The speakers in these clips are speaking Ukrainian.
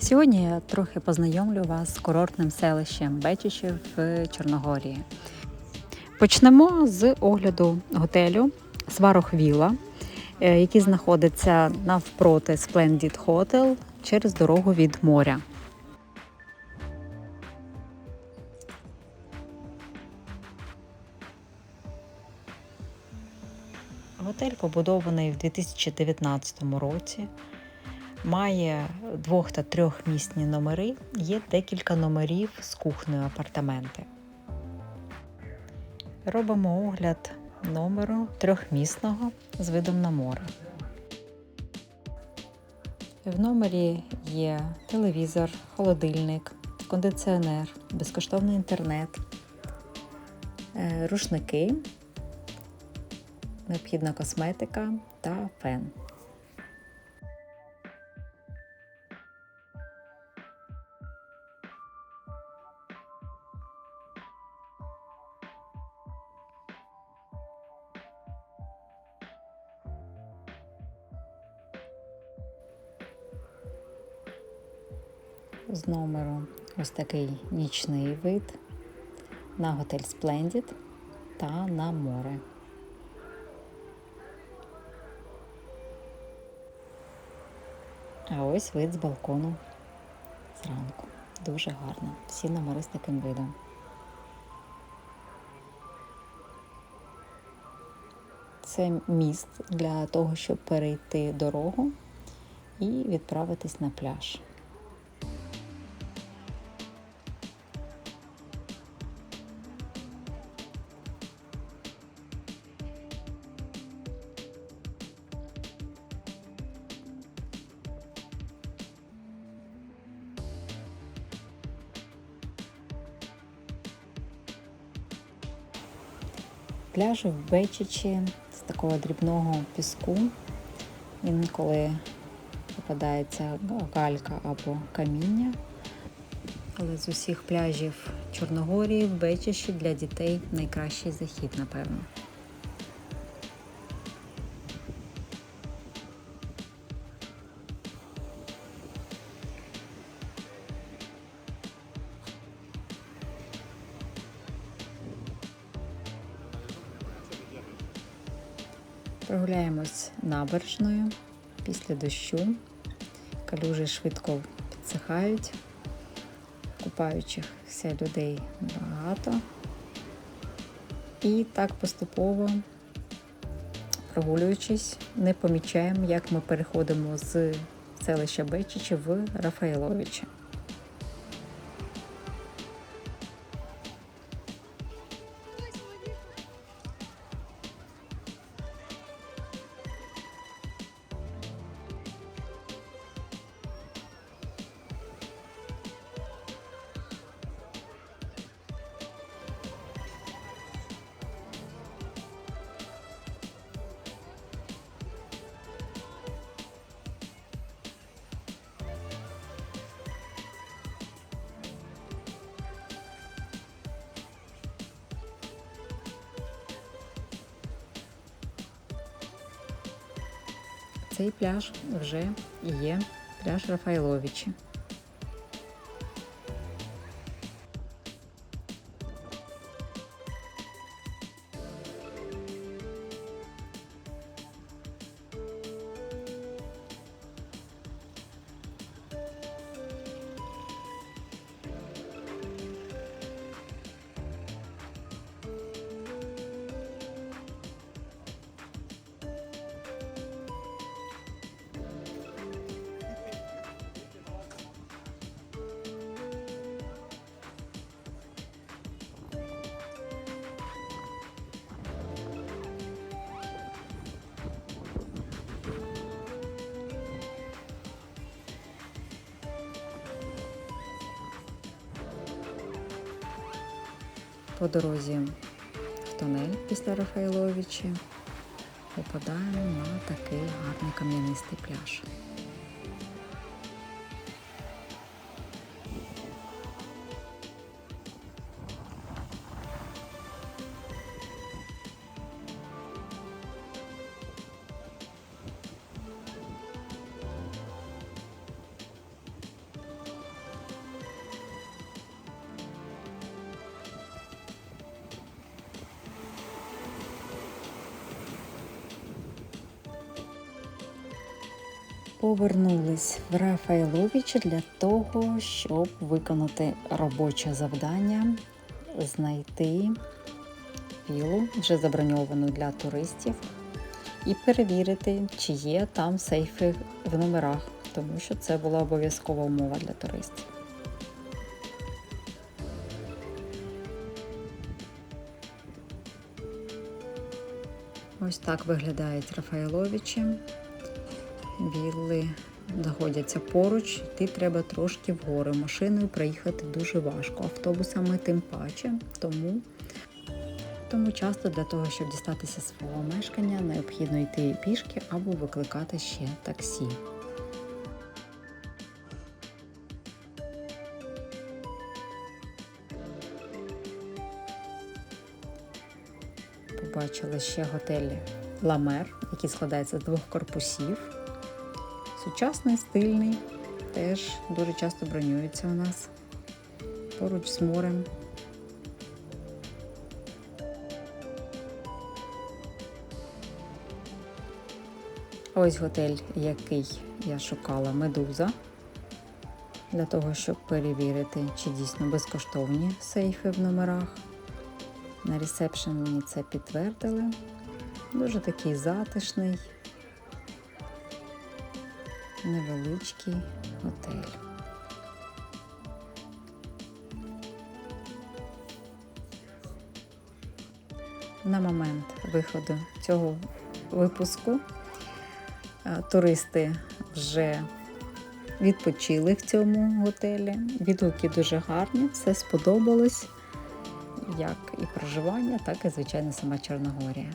Сьогодні я трохи познайомлю вас з курортним селищем Бечичі в Чорногорії. Почнемо з огляду готелю Сварох Віла, е, який знаходиться навпроти Splendid Hotel через дорогу від моря. Готель побудований в 2019 році. Має двох та трьохмісні номери, є декілька номерів з кухнею апартаменти. Робимо огляд номеру трьохмісного з видом на море. В номері є телевізор, холодильник, кондиціонер, безкоштовний інтернет, е, рушники, необхідна косметика та фен. З номеру ось такий нічний вид на готель Splendid та на море. А ось вид з балкону зранку. Дуже гарно. Всі номери з таким видом. Це міст для того, щоб перейти дорогу і відправитись на пляж. Пляжі в Бечичі з такого дрібного піску. Інколи попадається галька або каміння. Але з усіх пляжів Чорногорії в Бечичі для дітей найкращий захід, напевно. Прогуляємось набережною після дощу. Калюжі швидко підсихають, купаючихся людей багато. І так поступово, прогулюючись, не помічаємо, як ми переходимо з селища Бечичі в Рафаїловичі. Цей пляж вже є пляж Рафаїловичі. По дорозі в тунель після Рафаїловичі попадаємо на такий гарний кам'янистий пляж. Повернулись в Рафаелович для того, щоб виконати робоче завдання, знайти вілу, вже заброньовану для туристів, і перевірити, чи є там сейфи в номерах, тому що це була обов'язкова умова для туристів. Ось так виглядають Рафаеловичі. Вілли знаходяться поруч, йти треба трошки вгору. Машиною проїхати дуже важко, автобусами тим паче. Тому, тому часто для того, щоб дістатися свого мешкання, необхідно йти пішки або викликати ще таксі. Побачили ще готель Ламер, який складається з двох корпусів. Сучасний, стильний, теж дуже часто бронюється у нас поруч з морем. Ось готель, який я шукала медуза, для того, щоб перевірити, чи дійсно безкоштовні сейфи в номерах. На ресепшн мені це підтвердили. Дуже такий затишний, невеличкий готель. На момент виходу цього випуску е, туристи вже відпочили в цьому готелі. Відгуки дуже гарні, все сподобалось як і проживання, так і, звичайно, сама Чорногорія.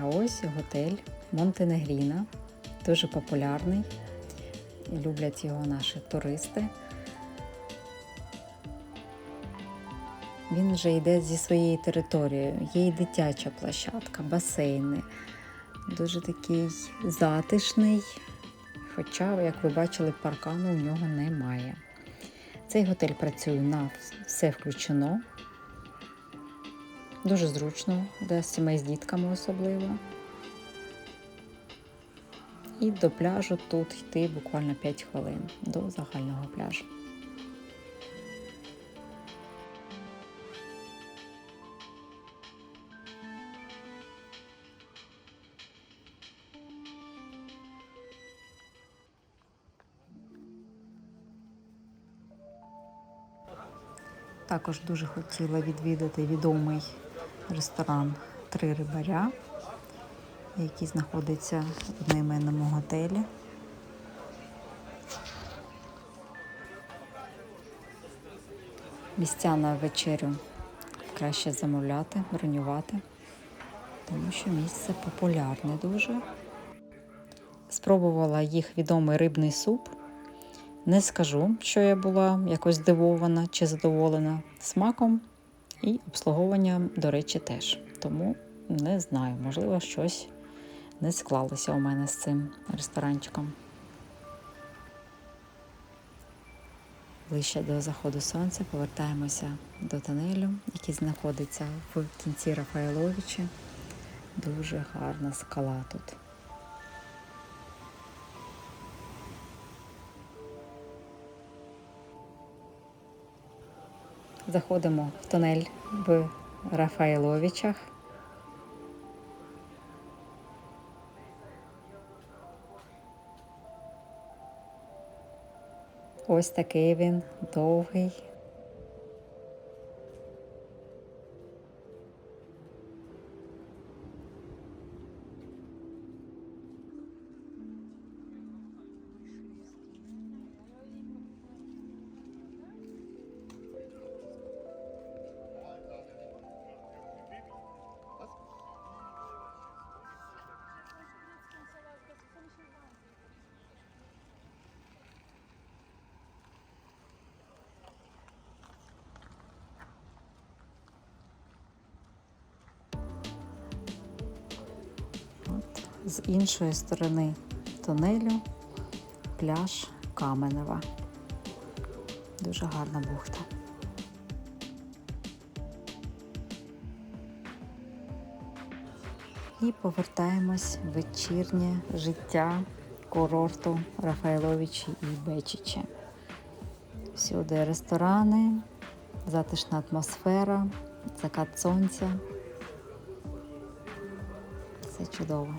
А ось готель Монтенегріна, дуже популярний. Люблять його наші туристи. Він вже йде зі своєю територією. Є і дитяча площадка, басейни. Дуже такий затишний, хоча, як ви бачили, паркану у нього немає. Цей готель працює на все включено. Дуже зручно для сімей з дітками особливо. І до пляжу тут йти буквально 5 хвилин до загального пляжу. Також дуже хотіла відвідати відомий ресторан Три рибаря, який знаходиться в одноіменному готелі. Місця на вечерю краще замовляти, бронювати, тому що місце популярне дуже. Спробувала їх відомий рибний суп. Не скажу, що я була якось здивована чи задоволена смаком і обслуговуванням, до речі, теж. Тому не знаю, можливо, щось не склалося у мене з цим ресторанчиком. Ближче до заходу сонця повертаємося до тунелю, який знаходиться в кінці Рафаеловичі. Дуже гарна скала тут. Заходимо в тунель в Рафаеловичах. Ось такий він довгий. З іншої сторони тунелю пляж Каменева. Дуже гарна бухта. І повертаємось в вечірнє життя курорту Рафаеловичі і Бечичі. Всюди ресторани, затишна атмосфера, закат сонця. Все чудово.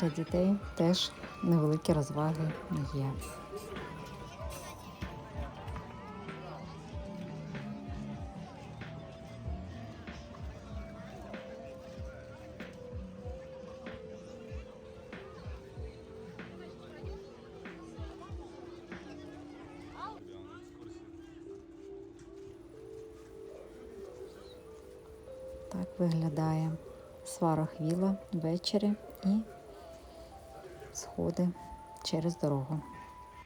Для дітей теж невеликі розваги є. Так виглядає сварохвіла ввечері і сходи через дорогу.